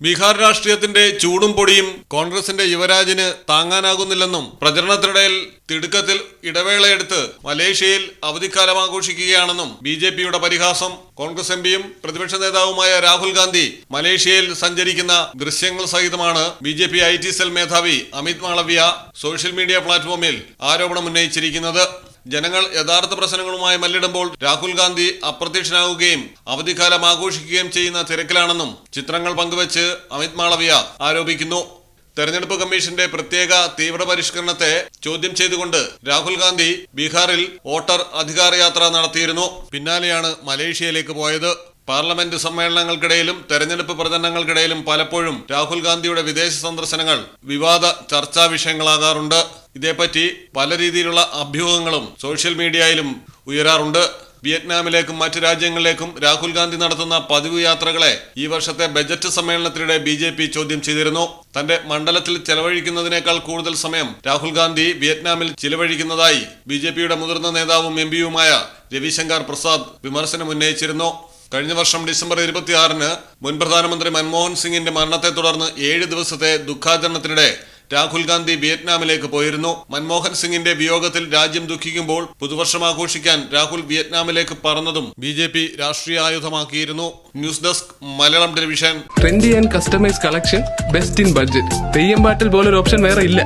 ബീഹാർ രാഷ്ട്രീയത്തിന്റെ ചൂടും പൊടിയും കോൺഗ്രസിന്റെ യുവരാജിന് താങ്ങാനാകുന്നില്ലെന്നും പ്രചരണത്തിനിടയിൽ തിടുക്കത്തിൽ ഇടവേളയെടുത്ത് മലേഷ്യയിൽ അവധിക്കാലം ആഘോഷിക്കുകയാണെന്നും ബി ജെ പിയുടെ പരിഹാസം കോൺഗ്രസ് എം പിയും പ്രതിപക്ഷ നേതാവുമായ രാഹുൽ ഗാന്ധി മലേഷ്യയിൽ സഞ്ചരിക്കുന്ന ദൃശ്യങ്ങൾ സഹിതമാണ് B J P I T cell മേധാവി അമിത് മാളവ്യ സോഷ്യൽ മീഡിയ പ്ലാറ്റ്ഫോമിൽ ആരോപണം ഉന്നയിച്ചിരിക്കുന്നത് ജനങ്ങൾ യഥാർത്ഥ പ്രശ്നങ്ങളുമായി മല്ലിടുമ്പോൾ രാഹുൽ ഗാന്ധി അപ്രത്യക്ഷനാകുകയും അവധിക്കാലം ആഘോഷിക്കുകയും ചെയ്യുന്ന തിരക്കിലാണെന്നും ചിത്രങ്ങൾ പങ്കുവച്ച് അമിത് മാളവിയ ആരോപിക്കുന്നു. തെരഞ്ഞെടുപ്പ് കമ്മീഷന്റെ പ്രത്യേക തീവ്ര പരിഷ്കരണത്തെ ചോദ്യം ചെയ്തുകൊണ്ട് രാഹുൽ ഗാന്ധി ബീഹാറിൽ വോട്ടർ അധികാര യാത്ര നടത്തിയിരുന്നു. പിന്നാലെയാണ് മലേഷ്യയിലേക്ക് പോയത്. പാർലമെന്റ് സമ്മേളനങ്ങൾക്കിടയിലും തെരഞ്ഞെടുപ്പ് പ്രചരണങ്ങൾക്കിടയിലും പലപ്പോഴും രാഹുൽ ഗാന്ധിയുടെ വിദേശ സന്ദർശനങ്ങൾ വിവാദ ചർച്ചാ വിഷയങ്ങളാകാറുണ്ട്. ഇതേപ്പറ്റി പല രീതിയിലുള്ള അഭ്യൂഹങ്ങളും സോഷ്യൽ മീഡിയയിലും ഉയരാറുണ്ട്. വിയറ്റ്നാമിലേക്കും മറ്റു രാജ്യങ്ങളിലേക്കും രാഹുൽ ഗാന്ധി നടത്തുന്ന പതിവ് യാത്രകളെ ഈ വർഷത്തെ ബജറ്റ് സമ്മേളനത്തിനിടെ ബി ജെ പി ചോദ്യം ചെയ്തിരുന്നു. തന്റെ മണ്ഡലത്തിൽ ചെലവഴിക്കുന്നതിനേക്കാൾ കൂടുതൽ സമയം രാഹുൽ ഗാന്ധി വിയറ്റ്നാമിൽ ചിലവഴിക്കുന്നതായി ബി ജെ പിയുടെ മുതിർന്ന നേതാവും എം പിയുമായ രവിശങ്കർ പ്രസാദ് വിമർശനം ഉന്നയിച്ചിരുന്നു. കഴിഞ്ഞ വർഷം ഡിസംബർ ഇരുപത്തിയാറിന് മുൻ പ്രധാനമന്ത്രി മൻമോഹൻ സിംഗിന്റെ മരണത്തെ തുടർന്ന് ഏഴ് ദിവസത്തെ ദുഃഖാചരണത്തിനിടെ രാഹുൽ ഗാന്ധി വിയറ്റ്നാമിലേക്ക് പോയിരുന്നു. മൻമോഹൻ സിംഗിന്റെ വിയോഗത്തിൽ രാജ്യം ദുഃഖിക്കുമ്പോൾ പുതുവർഷം ആഘോഷിക്കാൻ രാഹുൽ വിയറ്റ്നാമിലേക്ക് പറന്നതും ബി ജെ പി രാഷ്ട്രീയ ആയുധമാക്കിയിരുന്നു. News desk Malayalam television. Trendy and customise collection best in budget Theyyam പാട്ടിൽ പോലൊരു ഓപ്ഷൻ വേറെ ഇല്ല.